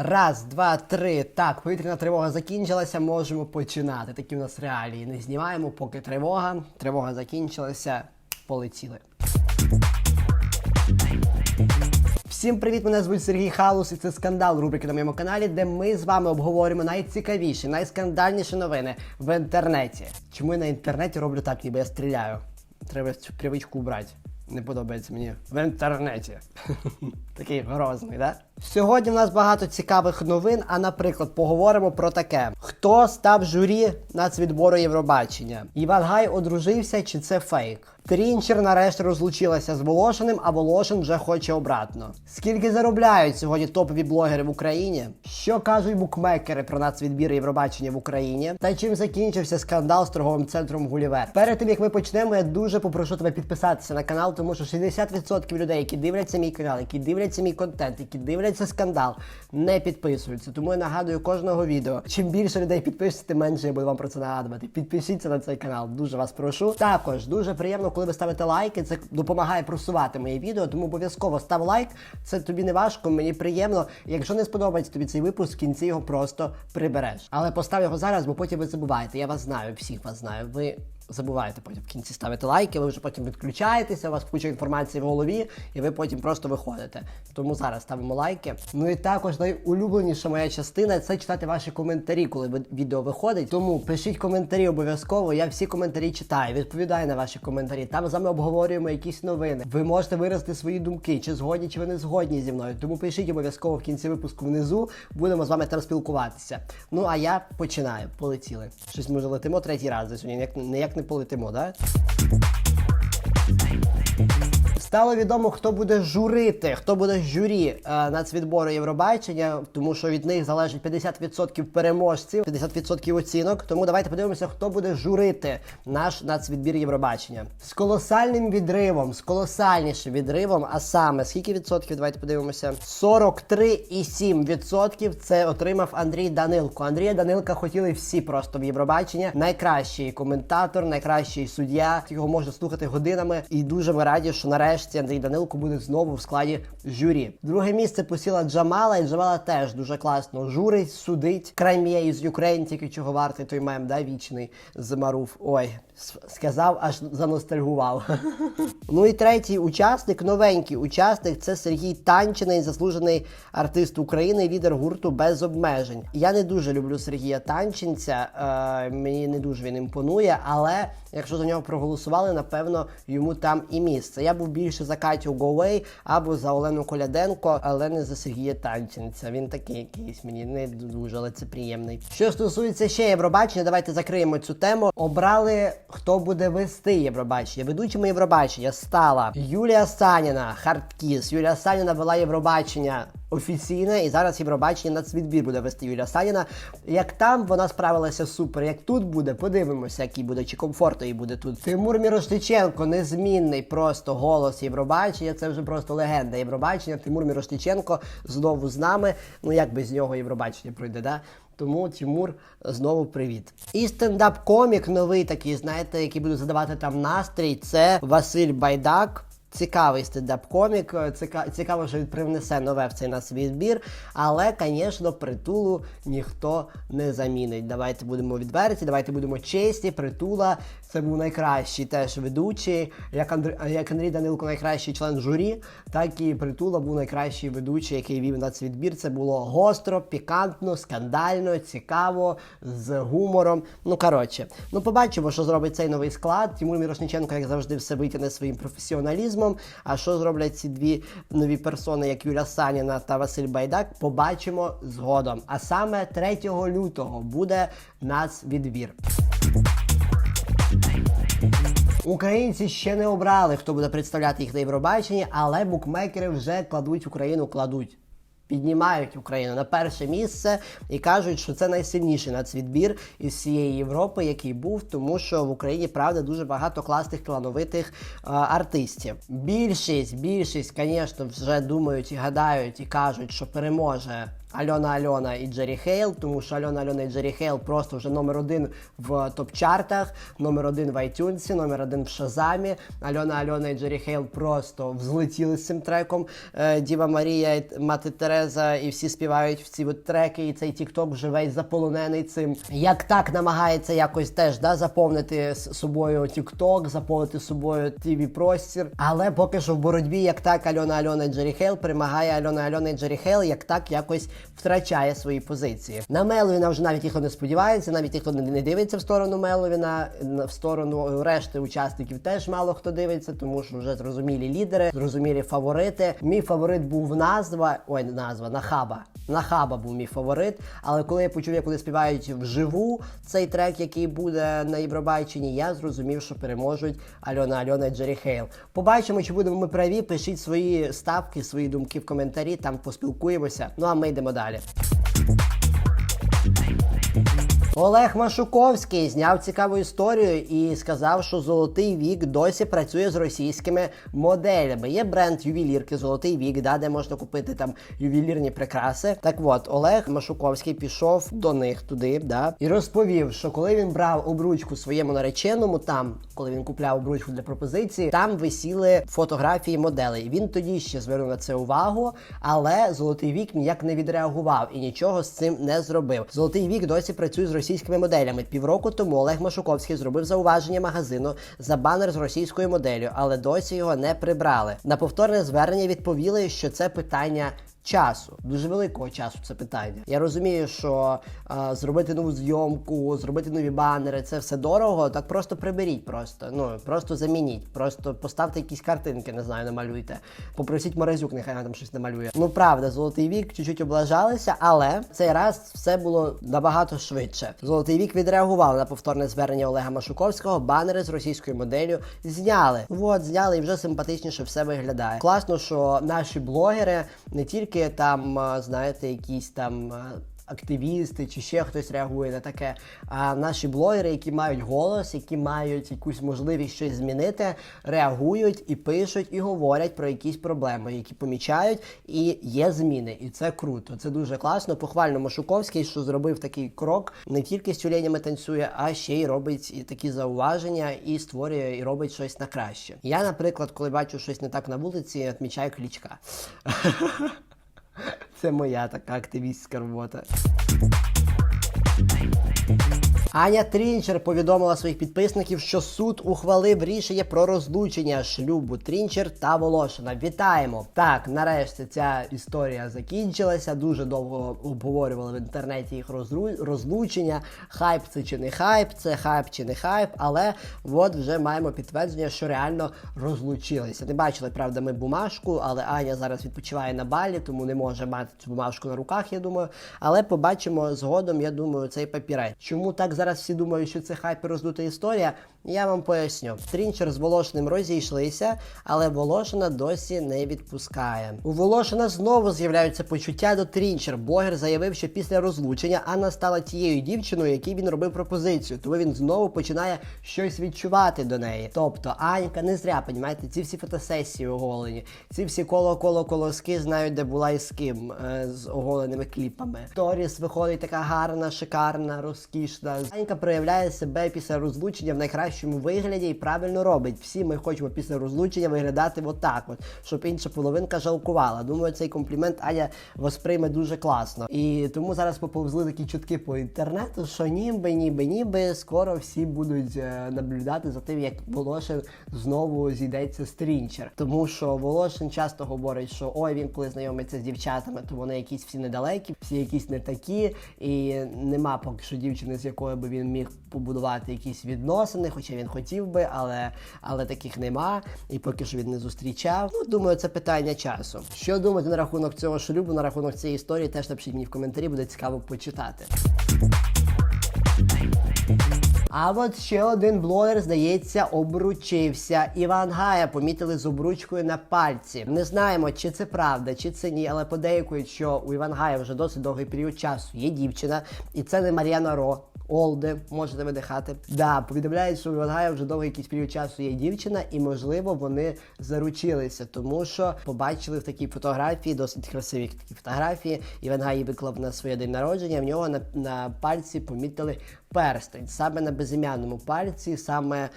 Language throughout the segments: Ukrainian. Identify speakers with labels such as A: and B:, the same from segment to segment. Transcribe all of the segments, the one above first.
A: Раз, два, три. Так, повітряна тривога закінчилася. Можемо починати. Такі у нас реалії. Не знімаємо, поки тривога. Тривога закінчилася. Полетіли. Всім привіт! Мене звуть Сергій Халус, і це скандал рубрики на моєму каналі, де ми з вами обговорюємо найцікавіші, найскандальніші новини в інтернеті. Чому я на інтернеті роблю так, ніби я стріляю? Треба цю привичку убрати. Не подобається мені в інтернеті. Такий грозний, да? Сьогодні в нас багато цікавих новин, а наприклад, поговоримо про таке: хто став журі нацвідбору Євробачення? Іван Гай одружився чи це фейк? Трінчер нарешті розлучилася з Волошиним, а Волошин вже хоче обратно. Скільки заробляють сьогодні топові блогери в Україні? Що кажуть букмекери про нацвідбір Євробачення в Україні? Та чим закінчився скандал з торговим центром Гулівер? Перед тим як ми почнемо, я дуже попрошу тебе підписатися на канал, тому що 60% людей, які дивляться мій канал, які дивляться мій контент, які дивляться скандал, не підписуються. Тому я нагадую кожного відео. Чим більше людей підпишеться, тим менше я буду вам про це нагадувати. Підпишіться на цей канал, дуже вас прошу. Також дуже приємно, коли ви ставите лайки. Це допомагає просувати моє відео, тому обов'язково став лайк. Це тобі не важко, мені приємно. Якщо не сподобається тобі цей випуск, в кінці його просто прибереш. Але постав його зараз, бо потім ви забуваєте. Я вас знаю, всіх вас знаю. Ви забуваєте потім в кінці ставити лайки, ви вже потім відключаєтеся, у вас куча інформації в голові, і ви потім просто виходите. Тому зараз ставимо лайки. Ну і також найулюбленіша моя частина це читати ваші коментарі, коли відео виходить. Тому пишіть коментарі обов'язково. Я всі коментарі читаю, відповідаю на ваші коментарі. Там з вами обговорюємо якісь новини. Ви можете виразити свої думки, чи згодні, чи ви не згодні зі мною. Тому пишіть обов'язково в кінці випуску внизу. Будемо з вами там спілкуватися. Ну а я починаю. Полетіли. Щось ми вже летимо третій раз за сьогодні. Ніяк, ніяк не полетимо, да? Стало відомо, хто буде журити, хто буде журі е, нацвідбору Євробачення, тому що від них залежить 50% переможців, 50% оцінок. Тому давайте подивимося, хто буде журити наш нацвідбір Євробачення з колосальним відривом, з колосальнішим відривом. А саме скільки відсотків? Давайте подивимося. 43,7% це отримав Андрій Данилко. Андрія Данилка хотіли всі просто в Євробачення. Найкращий коментатор, найкращий суддя. Його можна слухати годинами. І дуже ми раді, що нарешті Андрій Данилко буде знову в складі журі. Друге місце посіла Джамала, і Джамала теж дуже класно журить, судить. Крем'є із Юкрейн, тільки чого вартий той мем, да, вічний з Маруф. Ой, сказав, аж заностальгував. ну і третій учасник, новенький учасник, це Сергій Танчиний, заслужений артист України, лідер гурту без обмежень. Я не дуже люблю Сергія Танченця, е, мені не дуже він імпонує, але якщо за нього проголосували, напевно йому там і місце. Я був більше за Катю Говей або за Олену Коляденко, але не за Сергія Танченця. Він такий якийсь мені не дуже, але це приємний. Що стосується ще Євробачення, давайте закриємо цю тему. Обрали, хто буде вести Євробачення. Ведучими Євробачення стала Юлія Саніна, Хардкіс. Юлія Саніна вела Євробачення офіційне, і зараз Євробачення нацвідбір буде вести Юлія Саніна. Як там вона справилася супер, як тут буде, подивимося, який буде, чи комфортно їй буде тут. Тимур Мірошниченко, незмінний просто голос Євробачення. Це вже просто легенда Євробачення. Тимур Мірошниченко знову з нами. Ну як без нього Євробачення пройде, да? Тому Тимур знову привіт. І стендап-комік новий такий, знаєте, який буде задавати там настрій. Це Василь Байдак. Цікавий стендап-комік, Ціка- цікаво, що він привнесе нове в цей нас відбір, але, звісно, притулу ніхто не замінить. Давайте будемо відверті, давайте будемо чесні. Притула це був найкращий теж ведучий. Як Андрій, як Андрій Данилко найкращий член журі, так і притула був найкращий ведучий, який вів нацвідбір. Це було гостро, пікантно, скандально, цікаво, з гумором. Ну коротше, ну побачимо, що зробить цей новий склад. Тимур Мірошниченко, як завжди, все витягне своїм професіоналізмом. А що зроблять ці дві нові персони, як Юля Саніна та Василь Байдак, побачимо згодом. А саме 3 лютого буде нацвідбір. Українці ще не обрали, хто буде представляти їх на Євробаченні, але букмекери вже кладуть Україну, кладуть. Піднімають Україну на перше місце і кажуть, що це найсильніший нацвідбір із всієї Європи, який був, тому що в Україні правда дуже багато класних талановитих е, артистів. Більшість, більшість, звісно, вже думають і гадають і кажуть, що переможе Альона Альона і Джері Хейл, тому що Альона Альона і Джері Хейл просто вже номер один в топ-чартах, номер один в iTunes, номер один в Шазамі. Альона Альона і Джері Хейл просто взлетіли з цим треком. Е, Діва Марія, Мати Тереза, і всі співають в ці от треки, і цей Тікток вже весь заполонений цим. Як так намагається якось теж да, заповнити з собою Тікток, заповнити собою тв простір. Але поки що в боротьбі, як так, Альона Альона і Джері Хейл перемагає Альона Альона і Джері Хейл, як так якось втрачає свої позиції. На Меловіна вже навіть ніхто не сподівається, навіть ніхто не дивиться в сторону Меловіна, в сторону решти учасників теж мало хто дивиться, тому що вже зрозумілі лідери, зрозумілі фаворити. Мій фаворит був назва, ой, назва, Нахаба. Нахаба був мій фаворит. Але коли я почув, як вони співають вживу цей трек, який буде на Євробаченні, я зрозумів, що переможуть Альона Альона і Джері Хейл. Побачимо, чи будемо ми праві. Пишіть свої ставки, свої думки в коментарі, там поспілкуємося. Ну а ми йдемо далі. Олег Машуковський зняв цікаву історію і сказав, що золотий вік досі працює з російськими моделями. Є бренд ювелірки Золотий вік, да, де можна купити там ювелірні прикраси. Так от Олег Машуковський пішов до них туди, да, і розповів, що коли він брав обручку своєму нареченому, там, коли він купляв обручку для пропозиції, там висіли фотографії моделей. Він тоді ще звернув на це увагу, але золотий вік ніяк не відреагував і нічого з цим не зробив. Золотий вік досі працює з російськими моделями. Півроку тому Олег Машуковський зробив зауваження магазину за банер з російською моделлю, але досі його не прибрали. На повторне звернення відповіли, що це питання. Часу дуже великого часу це питання. Я розумію, що а, зробити нову зйомку, зробити нові банери це все дорого. Так просто приберіть, просто ну просто замініть, просто поставте якісь картинки, не знаю, намалюйте. Попросіть Морозюк, нехай вона там щось намалює. Ну правда, золотий вік чуть-чуть облажалися, але цей раз все було набагато швидше. Золотий вік відреагував на повторне звернення Олега Машуковського. Банери з російською моделлю зняли. От зняли і вже симпатичніше все виглядає. Класно, що наші блогери не тільки там, знаєте, якісь там. Активісти чи ще хтось реагує на таке. А наші блогери, які мають голос, які мають якусь можливість щось змінити, реагують і пишуть, і говорять про якісь проблеми, які помічають, і є зміни. І це круто. Це дуже класно. Похвально Машуковський, що зробив такий крок, не тільки з тюленями танцює, а ще й робить і такі зауваження і створює і робить щось на краще. Я, наприклад, коли бачу щось не так на вулиці, відмічаю клічка. Це моя така активістська робота. Аня Трінчер повідомила своїх підписників, що суд ухвалив рішення про розлучення шлюбу Трінчер та Волошина. Вітаємо! Так, нарешті ця історія закінчилася. Дуже довго обговорювали в інтернеті їх розру- розлучення. Хайп це чи не хайп, це хайп чи не хайп. Але от вже маємо підтвердження, що реально розлучилися. Не бачили, правда, ми бумажку, але Аня зараз відпочиває на балі, тому не може мати цю бумажку на руках, я думаю. Але побачимо згодом, я думаю, цей папірець. Чому так зараз всі думають, що це хайп і роздута історія? Я вам поясню. Трінчер з Волошиним розійшлися, але Волошина досі не відпускає. У Волошина знову з'являються почуття до Трінчер. Блогер заявив, що після розлучення Анна стала тією дівчиною, якій він робив пропозицію. Тому він знову починає щось відчувати до неї. Тобто Анька не зря, понімаєте, ці всі фотосесії оголені, ці всі коло-коло колоски знають, де була і з ким е, з оголеними кліпами. Торіс виходить така гарна, шикарна, розкішна. Анька проявляє себе після розлучення в найкращому вигляді і правильно робить. Всі ми хочемо після розлучення виглядати отак, от, щоб інша половинка жалкувала. Думаю, цей комплімент Аня восприйме дуже класно. І тому зараз поповзли такі чутки по інтернету, що ніби, ніби, ніби скоро всі будуть е, наблюдати за тим, як Волошин знову зійдеться з Трінчер. Тому що Волошин часто говорить, що ой, він коли знайомиться з дівчатами, то вони якісь всі недалекі, всі якісь не такі, і нема поки що дівчини, з якою би він міг побудувати якісь відносини, хоча він хотів би, але, але таких нема. І поки що він не зустрічав. Ну, думаю, це питання часу. Що думаєте на рахунок цього шлюбу, на рахунок цієї історії, теж напишіть мені в коментарі, буде цікаво почитати. А от ще один блогер, здається, обручився. Іван Гая помітили з обручкою на пальці. Не знаємо, чи це правда, чи це ні, але подейкують, що у Іван Гая вже досить довгий період часу є дівчина, і це не Мар'яна Ро. Олди, можете видихати. Да, повідомляють, що у Івангая вже довгий якийсь період часу є дівчина, і можливо вони заручилися, тому що побачили в такій фотографії досить красиві такі фотографії. Івангай її виклав на своє день народження. В нього на, на пальці помітили перстень, саме на безім'яному пальці, саме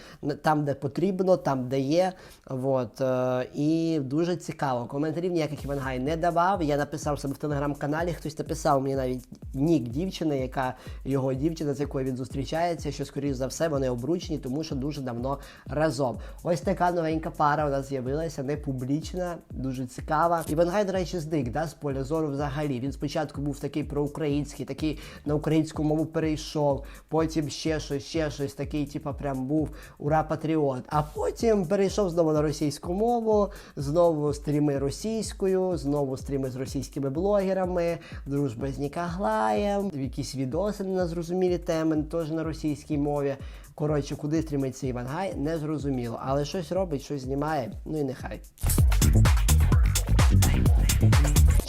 A: там, де потрібно, там, де є. Вот. е, І дуже цікаво. Коментарів ніяких Івангай не давав. Я написав себе в телеграм-каналі. Хтось написав мені навіть нік дівчини, яка його дівчина, з якою він зустрічається, що скоріш за все вони обручені, тому що дуже давно разом. Ось така новенька пара у нас з'явилася, не публічна, дуже цікава. Івангай, до речі, зник да, з поля зору взагалі. Він спочатку був такий проукраїнський, такий на українську мову перейшов, потім ще щось, ще щось, такий, типа, прям був ура патріот. А потім перейшов знову на російську мову, знову стріми російською, знову стріми з російськими блогерами, дружба з Нікаглаєм, якісь відоси на зрозумілі теми, теж на російській мові. Коротше, куди стрімиться Івангай, не зрозуміло. Але щось робить, щось знімає, ну і нехай.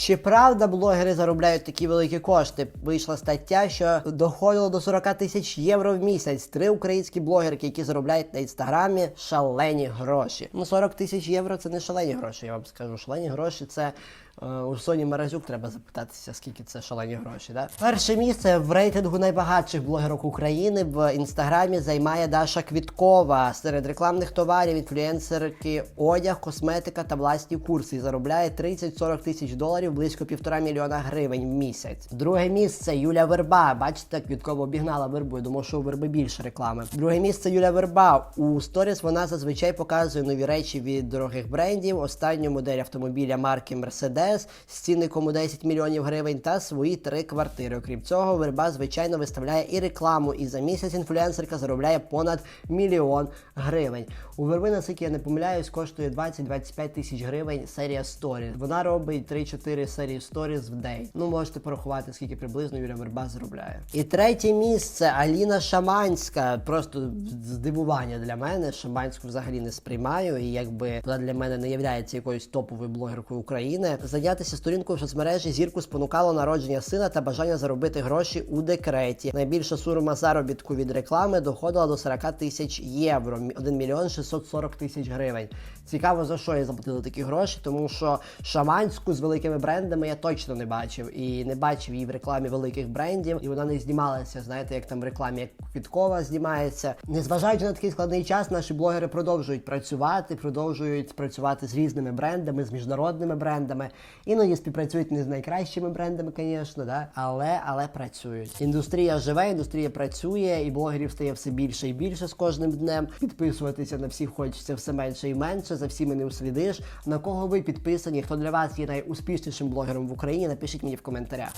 A: Чи правда блогери заробляють такі великі кошти? Вийшла стаття, що доходило до 40 тисяч євро в місяць. Три українські блогерки, які заробляють на інстаграмі шалені гроші. Ну 40 тисяч євро це не шалені гроші. Я вам скажу. Шалені гроші це у Соні Маразюк треба запитатися, скільки це шалені гроші. Да? Перше місце в рейтингу найбагатших блогерок України в інстаграмі займає Даша Квіткова. Серед рекламних товарів інфлюенсерки одяг, косметика та власні курси. Заробляє 30-40 тисяч доларів, близько півтора мільйона гривень в місяць. Друге місце Юля Верба. Бачите, Квіткова обігнала вербу. Я думав, що у верби більше реклами. Друге місце Юля Верба. У сторіс вона зазвичай показує нові речі від дорогих брендів. Останню модель автомобіля марки Mercedes з цінником у 10 мільйонів гривень та свої три квартири. Окрім цього, верба звичайно виставляє і рекламу. І за місяць інфлюенсерка заробляє понад мільйон гривень. У верби, наскільки я не помиляюсь, коштує 20-25 тисяч гривень серія сторіс. Вона робить 3-4 серії сторіс в день. Ну можете порахувати, скільки приблизно Юля Верба заробляє. І третє місце Аліна Шаманська. Просто здивування для мене. Шаманську взагалі не сприймаю. І якби вона для мене не є якоюсь топовою блогеркою України. Зайнятися сторінкою в соцмережі зірку спонукало народження сина та бажання заробити гроші у декреті. Найбільша сума заробітку від реклами доходила до 40 тисяч євро. 1 мільйон 640 тисяч гривень. Цікаво, за що я заплатили такі гроші, тому що шаманську з великими брендами я точно не бачив і не бачив її в рекламі великих брендів, і вона не знімалася. Знаєте, як там в рекламі як Квіткова знімається. Незважаючи на такий складний час, наші блогери продовжують працювати, продовжують працювати з різними брендами, з міжнародними брендами. Іноді співпрацюють не з найкращими брендами, звісно, да? але але працюють. Індустрія живе, індустрія працює, і блогерів стає все більше і більше з кожним днем. Підписуватися на всіх хочеться все менше і менше. За всіми не услідиш. На кого ви підписані? Хто для вас є найуспішнішим блогером в Україні? Напишіть мені в коментарях.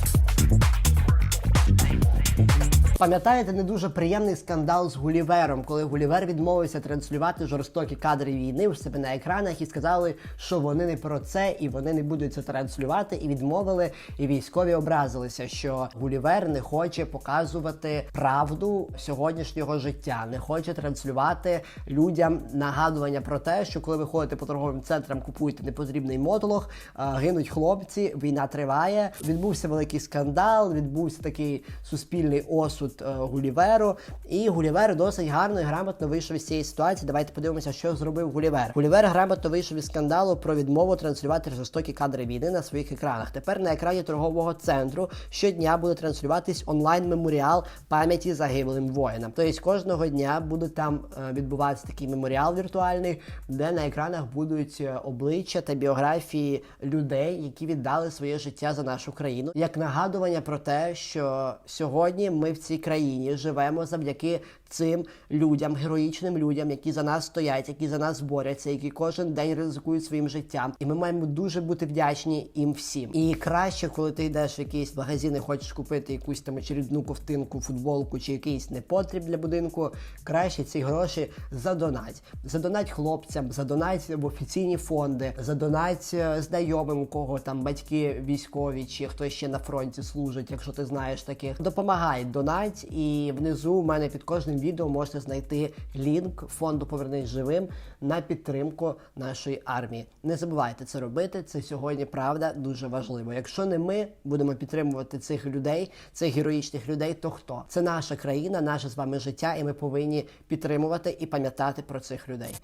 A: Пам'ятаєте не дуже приємний скандал з Гулівером, коли Гулівер відмовився транслювати жорстокі кадри війни в себе на екранах і сказали, що вони не про це і вони не будуть це транслювати, і відмовили. І військові образилися, що Гулівер не хоче показувати правду сьогоднішнього життя, не хоче транслювати людям нагадування про те, що коли ви ходите по торговим центрам, купуєте непотрібний мотлох, гинуть хлопці, війна триває. Відбувся великий скандал, відбувся такий суспільний осуд е, Гуліверу. І Гулівер досить гарно і грамотно вийшов із цієї ситуації. Давайте подивимося, що зробив Гулівер. Гулівер грамотно вийшов із скандалу про відмову транслювати жорстокі кадри війни на своїх екранах. Тепер на екрані торгового центру щодня буде транслюватись онлайн меморіал пам'яті загиблим воїнам. Тобто кожного дня буде там е, відбуватися такий меморіал віртуальний, де на екранах будуть е, обличчя та біографії людей, які віддали своє життя за нашу країну, як нагадування про те, що сьогодні ми в цій країні живемо завдяки цим людям, героїчним людям, які за нас стоять, які за нас борються, які кожен день ризикують своїм життям. І ми маємо дуже бути вдячні їм всім. І краще, коли ти йдеш в якийсь магазин і хочеш купити якусь там очередну ковтинку, футболку чи якийсь непотріб для будинку, краще ці гроші задонать. Задонать хлопцям, задонать в офіційні фонди, задонать е, знайомим, у кого там батьки військові, чи хтось ще на фронті служить, якщо ти знаєш таких. Допомагай, донать, і внизу в мене під кожним відео можете знайти лінк фонду Повернись живим на підтримку нашої армії. Не забувайте це робити. Це сьогодні правда дуже важливо. Якщо не ми будемо підтримувати цих людей, цих героїчних людей, то хто? Це наша країна, наше з вами життя, і ми повинні підтримувати і пам'ятати про цих людей.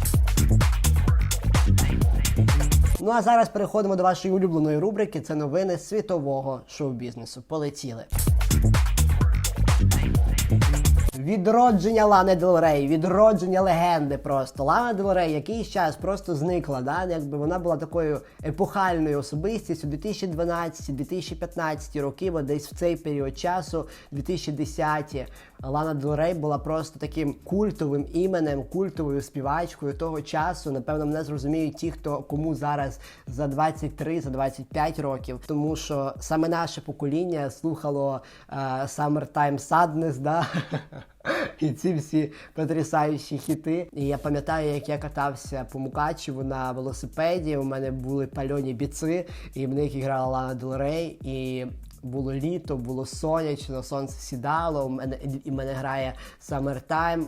A: Ну а зараз переходимо до вашої улюбленої рубрики. Це новини світового шоу-бізнесу. Полетіли. Відродження Лани Дел Рей, відродження легенди просто. Лана Дел якийсь час просто зникла. Да? Якби вона була такою епохальною особистістю 2012-2015 роки, бо десь в цей період часу, 2010-ті, Лана Дел була просто таким культовим іменем, культовою співачкою того часу. Напевно, мене зрозуміють ті, хто кому зараз за 23, за 25 років, тому що саме наше покоління слухало е, Summertime Sadness, да? І ці всі потрясаючі хіти. І я пам'ятаю, як я катався по Мукачеву на велосипеді. У мене були пальоні біци, і в них грала Лана Дел Рей. І було літо, було сонячно, сонце сідало. У мене і мене грає Summertime,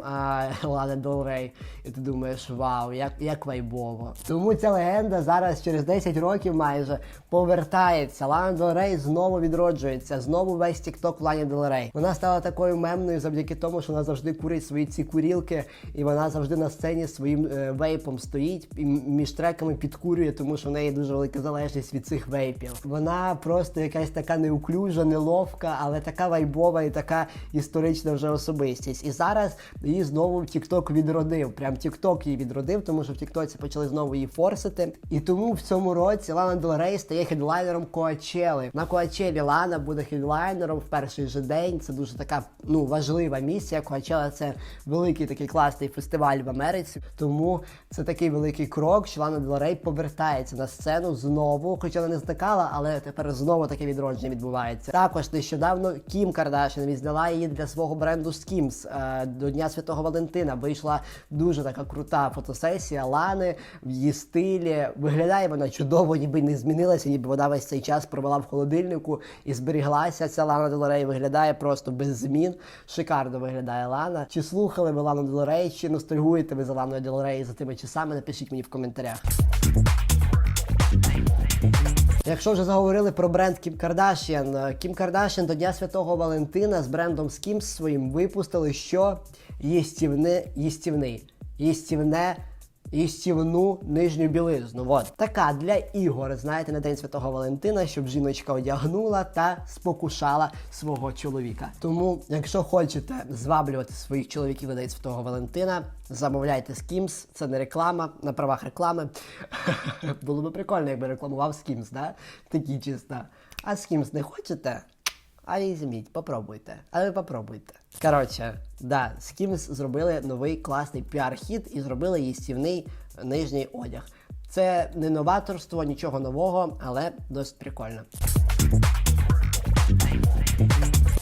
A: Лана Дел Рей. І ти думаєш, вау, як, як вайбово. Тому ця легенда зараз через 10 років майже повертається. Лана Дел Рей знову відроджується. Знову весь тікток Лані Дел Рей. Вона стала такою мемною завдяки тому, що вона завжди курить свої ці курілки, і вона завжди на сцені своїм е, вейпом стоїть і між треками підкурює, тому що в неї дуже велика залежність від цих вейпів. Вона просто якась така неуклюжа, неловка, але така вайбова і така історична вже особистість. І зараз її знову в TikTok відродив. Прям TikTok її відродив, тому що в TikTok почали знову її форсити. І тому в цьому році Лана Дел Рей стає хедлайнером Коачели. На Коачелі Лана буде хедлайнером в перший же день. Це дуже така ну важлива місія. Коачела це великий такий класний фестиваль в Америці. Тому це такий великий крок, що Лана Дел Рей повертається на сцену знову, хоча вона не зникала, але тепер знову таке відродження відбувається. Також нещодавно Кім Кардашин відзняла її для свого бренду Skims е, до Дня Святого Валентина. Вийшла дуже така крута фотосесія Лани в її стилі. Виглядає вона чудово, ніби не змінилася, ніби вона весь цей час провела в холодильнику і зберіглася. Ця Лана Дел Рей виглядає просто без змін. Шикарно виглядає Лана. Чи слухали ви Лану Дел Рей, чи ностальгуєте ви за Ланою Дел Рей за тими часами? Напишіть мені в коментарях. Якщо вже заговорили про бренд Кім Кардашіан, е, Кім Кардашян до Дня Святого Валентина з брендом Skims своїм випустили, що? Їстівне, їстівний, їстівне, їстівну нижню білизну. Вот. Така для ігор, знаєте, на День Святого Валентина, щоб жіночка одягнула та спокушала свого чоловіка. Тому, якщо хочете зваблювати своїх чоловіків на День Святого Валентина, замовляйте Skims, це не реклама, на правах реклами. Було би прикольно, якби рекламував Skims, да? Такі чисто. А Skims не хочете? А візьміть, попробуйте. А ви попробуйте. Коротше, да, Skims зробили новий класний піар-хід і зробили їстівний нижній одяг. Це не новаторство, нічого нового, але досить прикольно.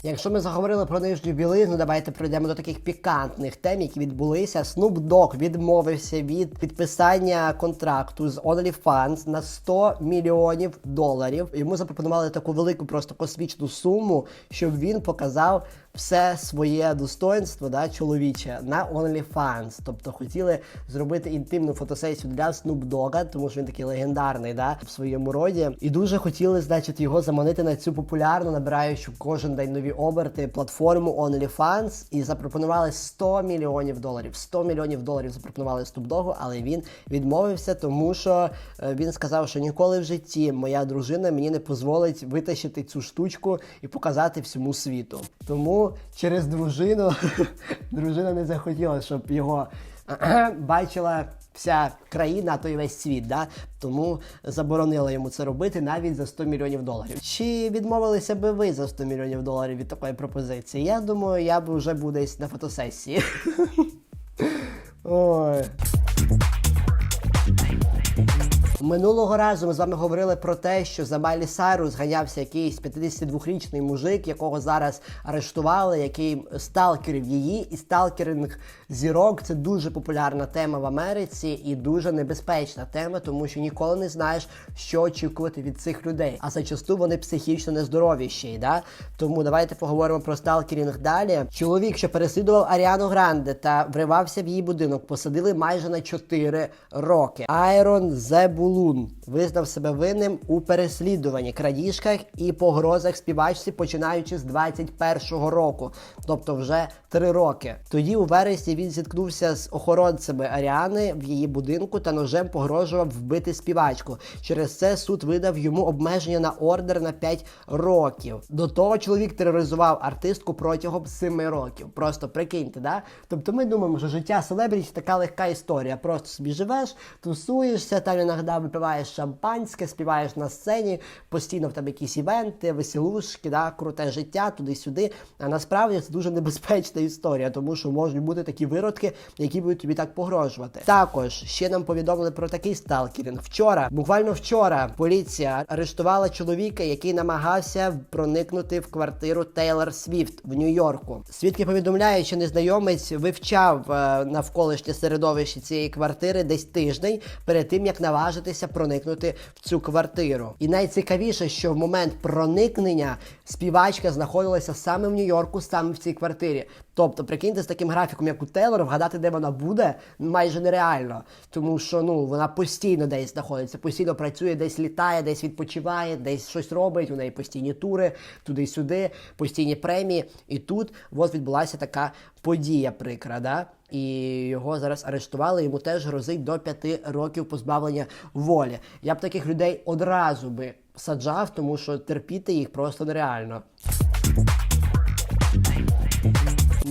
A: Якщо ми заговорили про нижню білизну, давайте пройдемо до таких пікантних тем, які відбулися. Snoop Dogg відмовився від підписання контракту з OnlyFans на 100 мільйонів доларів. Йому запропонували таку велику, просто космічну суму, щоб він показав все своє достоинство, да, чоловіче на OnlyFans. Тобто хотіли зробити інтимну фотосесію для Snoop Dogg, тому що він такий легендарний да, в своєму роді. І дуже хотіли, значить, його заманити на цю популярну, набираючу кожен день нові оберти платформу OnlyFans і запропонували 100 мільйонів доларів. 100 мільйонів доларів запропонували Snoop Dogg, але він відмовився, тому що е, він сказав, що ніколи в житті моя дружина мені не дозволить витащити цю штучку і показати всьому світу. Тому через дружину дружина не захотіла, щоб його бачила вся країна, а то й весь світ. Да? Тому заборонила йому це робити навіть за 100 мільйонів доларів. Чи відмовилися би ви за 100 мільйонів доларів від такої пропозиції? Я думаю, я б вже був десь на фотосесії. Ой. Минулого разу ми з вами говорили про те, що за Майлі Сайрус ганявся якийсь 52-річний мужик, якого зараз арештували, який сталкерив її, і сталкеринг зірок це дуже популярна тема в Америці і дуже небезпечна тема, тому що ніколи не знаєш, що очікувати від цих людей. А зачасту вони психічно нездорові ще й да. Тому давайте поговоримо про сталкерінг далі. Чоловік, що переслідував Аріану Гранде та вривався в її будинок, посадили майже на 4 роки. Айрон Зебулун визнав себе винним у переслідуванні, крадіжках і погрозах співачці, починаючи з 21-го року, тобто вже 3 роки. Тоді у вересні він зіткнувся з охоронцями Аріани в її будинку та ножем погрожував вбити співачку. Через це суд видав йому обмеження на ордер на 5 років. До того чоловік тероризував артистку протягом 7 років. Просто прикиньте, да? Тобто ми думаємо, що життя селебріті така легка історія. Просто собі живеш, тусуєшся, там іноді випиваєш шампанське, співаєш на сцені, постійно в тебе якісь івенти, веселушки, да? круте життя, туди-сюди. А насправді це дуже небезпечна історія, тому що можуть бути такі виродки, які будуть тобі так погрожувати. Також ще нам повідомили про такий сталкеринг. Вчора, буквально вчора, поліція арештувала чоловіка, який намагався проникнути в квартиру Тейлор Свіфт в Нью-Йорку. Свідки повідомляють, що незнайомець вивчав е, навколишнє середовище цієї квартири десь тиждень перед тим, як наважитися проникнути в цю квартиру. І найцікавіше, що в момент проникнення співачка знаходилася саме в Нью-Йорку, саме в цій квартирі. Тобто, прикиньте, з таким графіком, як у Тейлор, вгадати, де вона буде, майже нереально. Тому що ну вона постійно десь знаходиться, постійно працює, десь літає, десь відпочиває, десь щось робить. У неї постійні тури, туди-сюди, постійні премії. І тут от відбулася така подія прикра. Да? І його зараз арештували. Йому теж грозить до п'яти років позбавлення волі. Я б таких людей одразу би саджав, тому що терпіти їх просто нереально.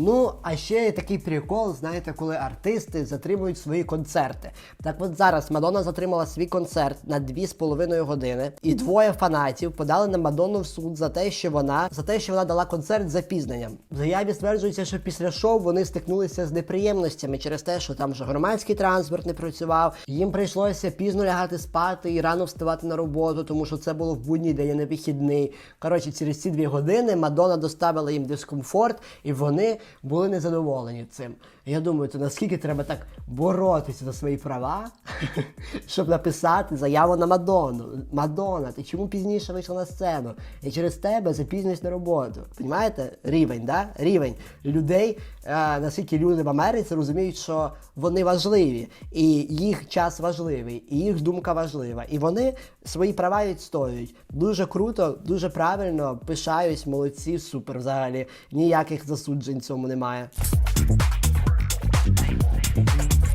A: Ну, а ще є такий прикол, знаєте, коли артисти затримують свої концерти. Так от зараз Мадонна затримала свій концерт на 2,5 години, і двоє фанатів подали на Мадонну в суд за те, що вона за те, що вона дала концерт з запізненням. В заяві стверджується, що після шоу вони стикнулися з неприємностями через те, що там вже громадський транспорт не працював. Їм прийшлося пізно лягати спати і рано вставати на роботу, тому що це було в будній день, а не вихідний. Коротше, через ці дві години Мадонна доставила їм дискомфорт, і вони були незадоволені цим. Я думаю, то наскільки треба так боротися за свої права, щоб написати заяву на Мадонну. Мадонна, ти чому пізніше вийшла на сцену? І через тебе запізнююсь на роботу. Понімаєте? Рівень, да? Рівень людей, е, наскільки люди в Америці розуміють, що вони важливі, і їх час важливий, і їх думка важлива. І вони свої права відстоюють. Дуже круто, дуже правильно, пишаюсь, молодці, супер взагалі. Ніяких засуджень цьому немає.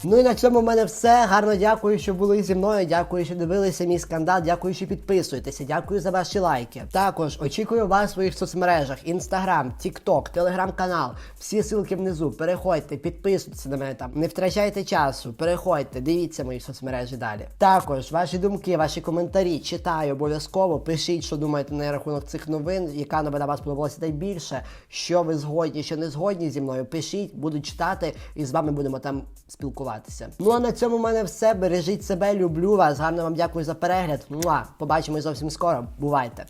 A: Ну і на цьому в мене все. Гарно дякую, що були зі мною. Дякую, що дивилися мій скандал. Дякую, що підписуєтеся. Дякую за ваші лайки. Також очікую вас в своїх соцмережах: Інстаграм, Тікток, Телеграм-канал. Всі ссылки внизу. Переходьте, підписуйтесь на мене там. Не втрачайте часу. Переходьте, дивіться мої соцмережі далі. Також ваші думки, ваші коментарі читаю обов'язково. Пишіть, що думаєте на рахунок цих новин, яка новина вас сподобалася найбільше. Що ви згодні, що не згодні зі мною. Пишіть, буду читати і з вами будемо там спілкуватися. Ну а на цьому в мене все. Бережіть себе, люблю вас. Гарно вам дякую за перегляд. Муа. Побачимось зовсім скоро. Бувайте!